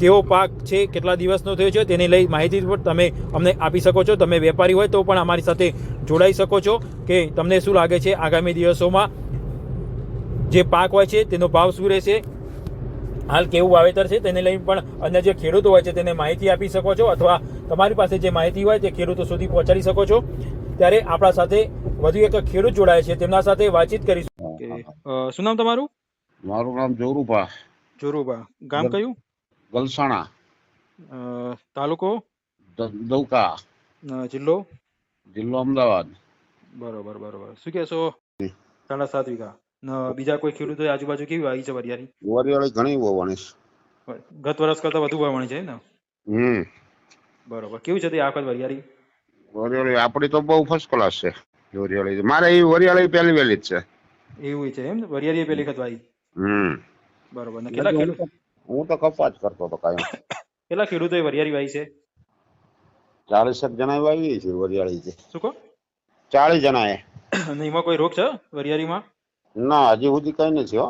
કેવો પાક છે કેટલા દિવસનો થયો છે તેને લઈ માહિતી પણ તમે અમને આપી શકો છો. તમે વેપારી હોય તો પણ અમારી સાથે જોડાઈ શકો છો કે તમને શું લાગે છે આગામી દિવસોમાં. જે પાક હોય છે તેનો ભાવ શું રહેશે? હાલ કેવું વાવેતર છે તેને લઈને પણ અન્ય જે ખેડૂતો હોય છે તેને માહિતી આપી શકો છો અથવા તમારી પાસે જે માહિતી હોય તે ખેડૂતો સુધી પહોંચાડી શકો છો. ત્યારે આપણા સાથે વધુ એક ખેડૂત જોડાય છે તેમના સાથે વાતચીત કરીશું. શું નામ તમારું? મારું નામ જોરુભા. જોરુભા. ગામ કયું? ગલસાણા તાલુકો? દૌકા. જિલ્લો? જિલ્લો અમદાવાદ. બરોબર બરોબર. શું કહેશો? સાડા સાત વીઘા. બીજા કોઈ ખેડૂતો આજુબાજુ કેવી આવી છે વરિયાળી? વરિયાળી ઘણી વાવણી છે. ગત વર્ષ કરતા વધુ વાવણી છે ને? હમ. બરોબર. કેવું છે તે આ વખત વરિયાળી? વરિયાળી આપણી તો બહુ ફર્સ્ટ ક્લાસ છે વરિયાળી. મારે એ વરિયાળી પહેલી વહેલી જ છે. એવું છે એમ ને? વરિયાળી પેલી વખત વાવી? હમ. બરોબર. ને કેટલા ખેડૂત હું તો કપાસ કરતો હતો કાયમ કેટલા ખેડૂતો વરિયાળી વાવી છે? ચાલીસ એક જણા વાવી છે વરિયાળી છે શું કહો? ચાલીસ જણાએ. અને એમાં કોઈ રોગ છે વરિયાળીમાં? ના હજી સુધી કઈ નથી હો.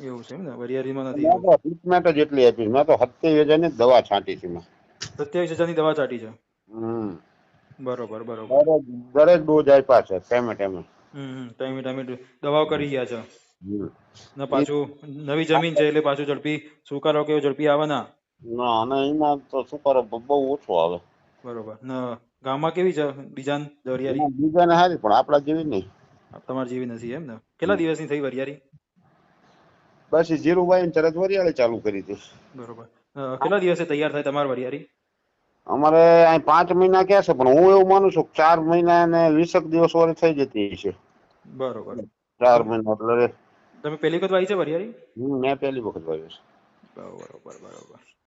એવું છે એમ ને વરિયાળીમાં નથી. મેં તો ટ્રીટમેન્ટ જ એટલી આપી. મેં તો સત્યાવીસ હજારની દવા છાંટી છે મેં. સત્યાવીસ હજારની દવા છાંટી છે? હમ. બરોબર બરોબર. દરેક ડોઝ આપ્યા છે ટાઈમે ટાઈમે. હમ ટાઈમે ટાઈમે દવાઓ કરી ગયા છે. ને પાછું નવી જમીન છે એટલે પાછું ઝડપી સુકારો કેવો ઝડપી આવે ના ના અને એમાં તો સુકારો બહુ ઓછો આવે. બરોબર. ને ગામમાં કેવી છે? બીજાન વરિયાળી બીજાને હારી પણ આપડા જેવી નહીં. તમારી જેવી નથી એમ ને? કેટલા દિવસની થઈ વરિયારી બસ જીરુભાઈ તરત વરિયાળી ચાલુ કરી હતી. બરોબર. કેટલા દિવસે તૈયાર થાય તમારી વરિયાળી? અમારે અહીં પાંચ મહિના ક્યાં છે પણ હું એવું માનું છું ચાર મહિના ને વીસક દિવસ વરે થઈ જતી છે બરોબર. ચાર મહિના એટલે તમે પહેલી વખત વાવી છે વરિયાળી? મેં પહેલી વખત વાવ્યું છે. બરોબર બરોબર.